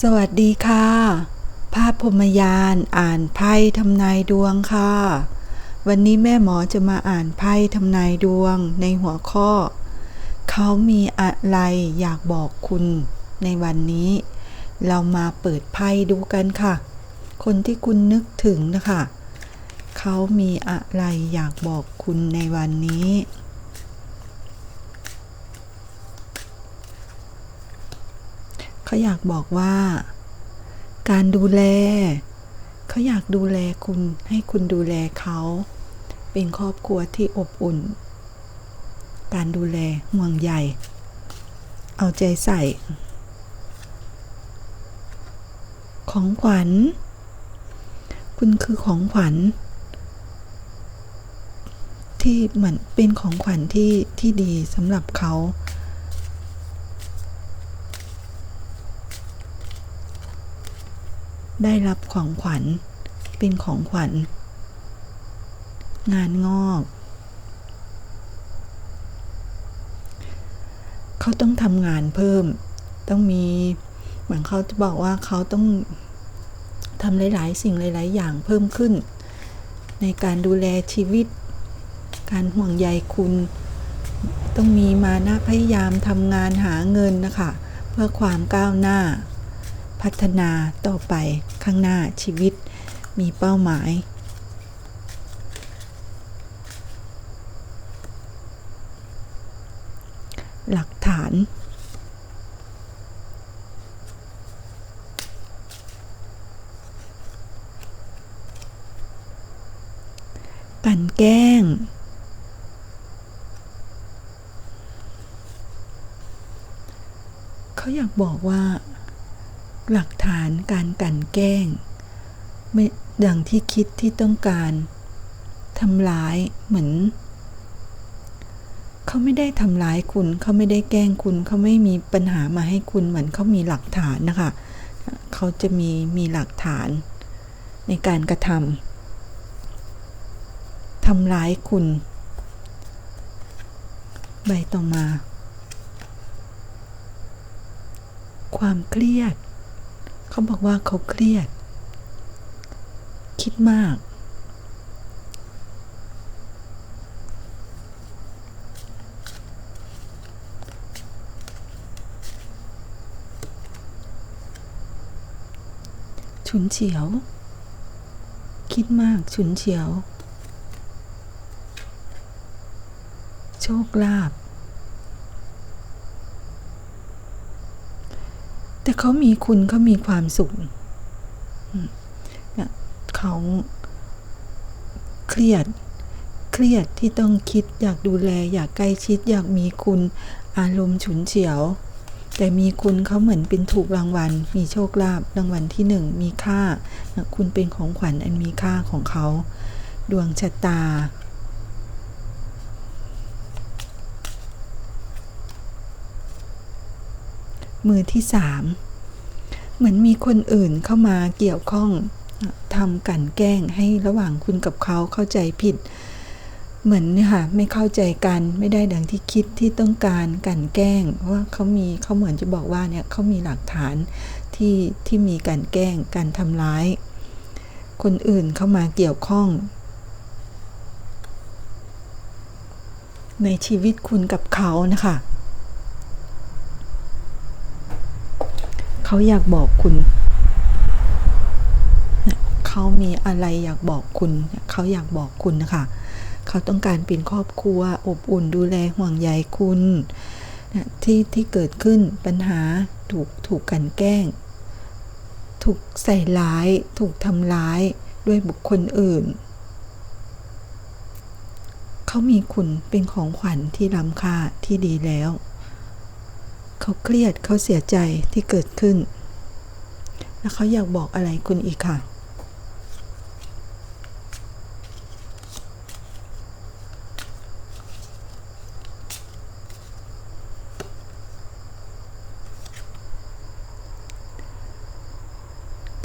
สวัสดีค่ะ ภาพพรมยานอ่านไพ่ทำนายดวงค่ะ วันนี้แม่หมอจะมาอ่านไพ่ทำนายดวงในหัวข้อ เขามีอะไรอยากบอกคุณในวันนี้ เรามาเปิดไพ่ดูกันค่ะ คนที่คุณนึกถึงนะคะ เขามีอะไรอยากบอกคุณในวันนี้ เขาอยากบอกว่า การดูแล เขาอยากดูแลคุณให้คุณดูแลเขา เป็นครอบครัวที่อบอุ่น การดูแลห่วงใยเอาใจใส่ ของขวัญ คุณคือของขวัญ ที่เหมือนเป็นของขวัญที่ที่ดีสำหรับเขา ได้รับของขวัญ เป็นของขวัญ งานงอก เขาต้องทำงานเพิ่ม ต้องมีเหมือนเขาจะบอกว่าเขาต้องทำหลาย ๆ สิ่งหลาย ๆ อย่างเพิ่มขึ้น ในการดูแลชีวิต การห่วงใยคุณ ต้องมีมานะพยายามทำงานหาเงินนะคะ เพื่อความก้าวหน้า พัฒนาต่อไปข้างหน้าชีวิตมีเป้าหมาย หลักฐาน กันแกล้งเขาอยากบอกว่า หลักฐานการกันแกล้ง ไม่ดังที่คิดที่ต้องการทำร้ายเหมือน เขาไม่ได้ทำร้ายคุณ เขาไม่ได้แกล้งคุณ เขาไม่มีปัญหามาให้คุณเหมือนเขามีหลักฐานนะคะ เขาจะมีมีหลักฐานในการกระทำทำร้ายคุณ ใบต่อมา ความเครียด เขาบอกว่าเขาเครียด คิดมาก ฉุนเฉียว คิดมาก ฉุนเฉียว โชคลาภ แต่เขามีคุณเขามีความสุขเขาเครียด เครียดที่ต้องคิดอยากดูแล อยากใกล้ชิด อยากมีคุณอารมณ์ฉุนเฉียว แต่มีคุณเขาเหมือนเป็นถูกรางวัล มีโชคลาภรางวัลที่หนึ่งมีค่า คุณเป็นของขวัญอันมีค่าของเขา ดวงชะตา มือที่สามเหมือนมีคนอื่นเข้ามาเกี่ยวข้องทำกันแกล้งให้ระหว่างคุณกับเขาเข้าใจผิด เหมือนเนี่ยค่ะไม่เข้าใจกันไม่ได้ดังที่คิดที่ต้องการกันแกล้งว่าเขามีเขาเหมือนจะบอกว่าเนี่ยเขามีหลักฐานที่ที่มีการแกล้งการทำร้าย คนอื่นเข้ามาเกี่ยวข้อง ในชีวิตคุณกับเขานะคะ เขาอยากบอกคุณ เขามีอะไรอยากบอกคุณ เขาอยากบอกคุณนะคะ เขาต้องการเป็นครอบครัว อบอุ่นดูแลห่วงใยคุณนะที่ที่เกิดขึ้นปัญหาถูกถูกกันแกล้ง ถูกใส่ร้าย ถูกทำร้ายด้วยบุคคลอื่น เขามีคุณเป็นของขวัญที่ล้ำค่าที่ดีแล้ว เขาเครียดเขาเสียใจที่เกิดขึ้น แล้วเขาอยากบอกอะไรคุณอีกค่ะ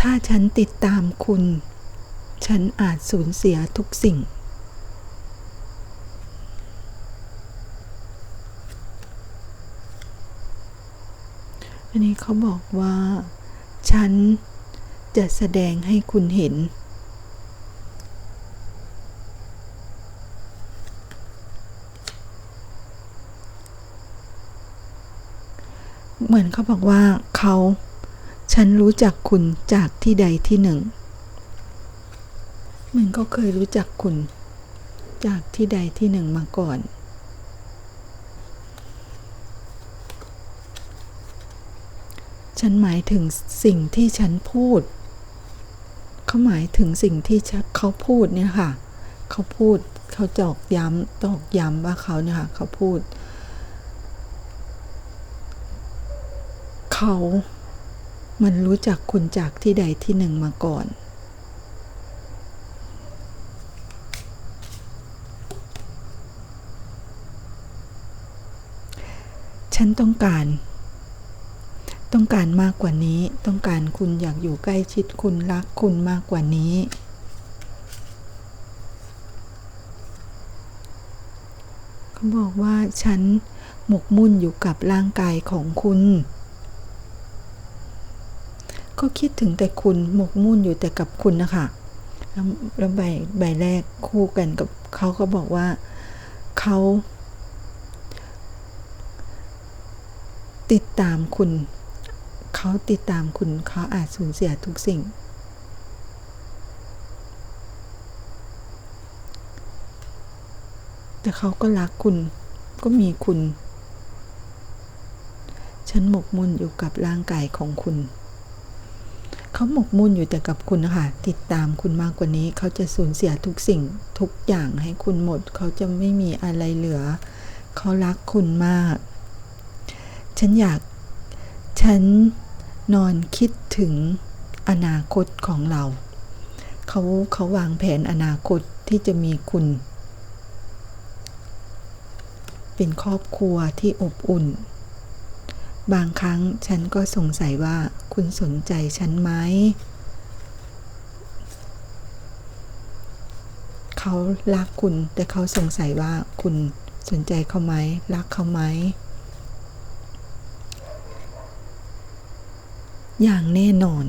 ถ้าฉันติดตามคุณ ฉันอาจสูญเสียทุกสิ่ง อันนี้เขาบอกว่า ฉันจะแสดงให้คุณเห็น เหมือนเขาบอกว่าเขาฉันรู้จักคุณจากที่ใดที่หนึ่งเหมือนเขาเคยรู้จักคุณ จากที่ใดที่หนึ่งมาก่อน ฉันหมายถึงสิ่งที่ฉันพูด เขาหมายถึงสิ่งที่เขาพูดเนี่ยค่ะ เขาพูดเขาจอกย้ำตอกย้ำว่าเขาเนี่ยค่ะเขาพูด เขามันรู้จักคุณจากที่ใดที่หนึ่งมาก่อน ฉันต้องการ ต้องการมากกว่านี้ ต้องการคุณอยากอยู่ใกล้ชิดคุณรักคุณมากกว่านี้ เขาบอกว่าฉันหมกมุ่นอยู่กับร่างกายของคุณ ก็คิดถึงแต่คุณหมกมุ่นอยู่แต่กับคุณนะคะแล้วแล้วใบใบแรกคู่กันกับเขาก็บอกว่าเขาติดตามคุณ เขาติดตามคุณเขาอาจสูญเสียทุกสิ่ง แต่เขาก็รักคุณก็มีคุณ ฉันหมกมุ่นอยู่กับร่างกายของคุณ เขาหมกมุ่นอยู่แต่กับคุณนะคะติดตามคุณมากกว่านี้ เขาจะสูญเสียทุกสิ่งทุกอย่างให้คุณหมด เขาจะไม่มีอะไรเหลือ เขารักคุณมาก ฉันอยากฉัน นอนคิดถึงอนาคตของเรา เขาเขาวางแผนอนาคตที่จะมีคุณ เป็นครอบครัวที่อบอุ่น บางครั้งฉันก็สงสัยว่าคุณสนใจฉันไหม เขารักคุณแต่เขาสงสัยว่าคุณสนใจเขาไหม รักเขาไหม อย่างแน่นอน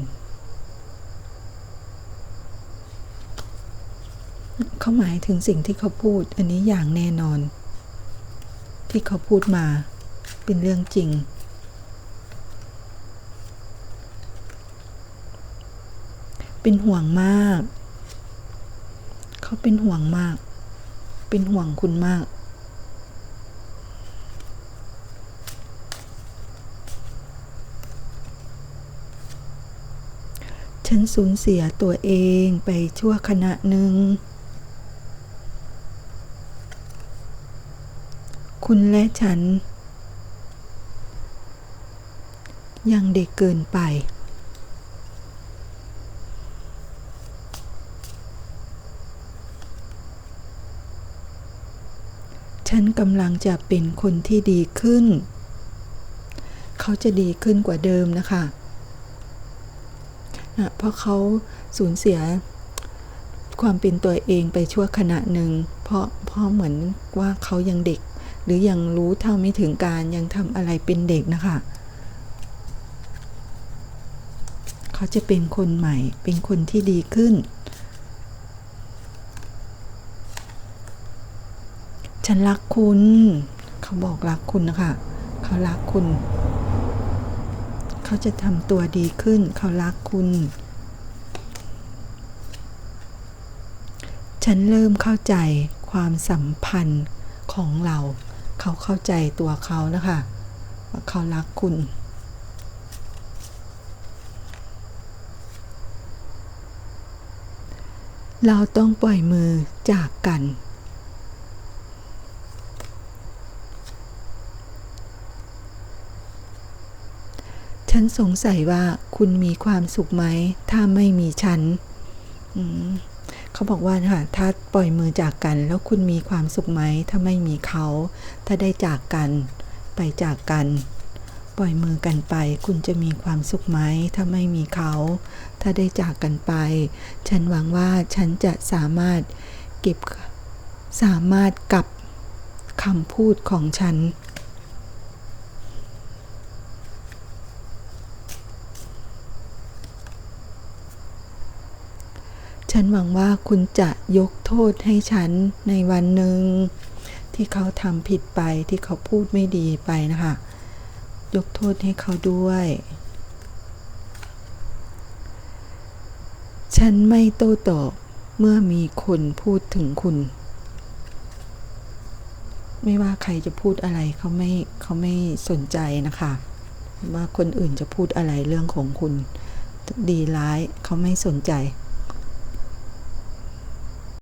เขาหมายถึงสิ่งที่เขาพูดอันนี้อย่างแน่นอน ที่เขาพูดมาเป็นเรื่องจริง เป็นห่วงมาก เขาเป็นห่วงมาก เป็นห่วงคุณมาก ฉันสูญเสียตัวเองไปชั่วขณะหนึ่ง คุณและฉัน ยังเด็กเกินไป ฉันกำลังจะเป็นคนที่ดีขึ้น เขาจะดีขึ้นกว่าเดิมนะคะ นะเพราะเขาสูญเสียความเป็นตัวเองไปชั่วขณะหนึ่ง เพราะเพราะเหมือนว่าเขายังเด็ก หรือยังรู้เท่าไม่ถึงการยังทำอะไรเป็นเด็กนะคะ เขาจะเป็นคนใหม่ เป็นคนที่ดีขึ้น ฉันรักคุณ เขาบอกรักคุณนะคะ เขารักคุณ เขาจะทำตัวดีขึ้น เขารักคุณ ฉันเริ่มเข้าใจความสัมพันธ์ของเรา เขาเข้าใจตัวเขานะคะว่าเขารักคุณ เราต้องปล่อยมือจากกัน ฉันสงสัยว่าคุณมีความสุขไหม ถ้าไม่มีฉันเขาบอกว่าค่ะถ้าปล่อยมือจากกัน แล้วคุณมีความสุขไหม ถ้าไม่มีเขา ถ้าได้จากกัน ไปจากกัน ปล่อยมือกันไป คุณจะมีความสุขไหม ถ้าไม่มีเขา ถ้าได้จากกันไป ฉันหวังว่าฉันจะสามารถเก็บสามารถกับคำพูดของฉัน ฉันหวังว่าคุณจะยกโทษให้ฉันในวันหนึ่ง ที่เขาทำผิดไปที่เขาพูดไม่ดีไปนะคะ ยกโทษให้เขาด้วย ฉันไม่โต้ตอบเมื่อมีคนพูดถึงคุณ ไม่ว่าใครจะพูดอะไรเขาไม่เขาไม่สนใจนะคะว่าคนอื่นจะพูดอะไรเรื่องของคุณ ดีร้ายเขาไม่สนใจ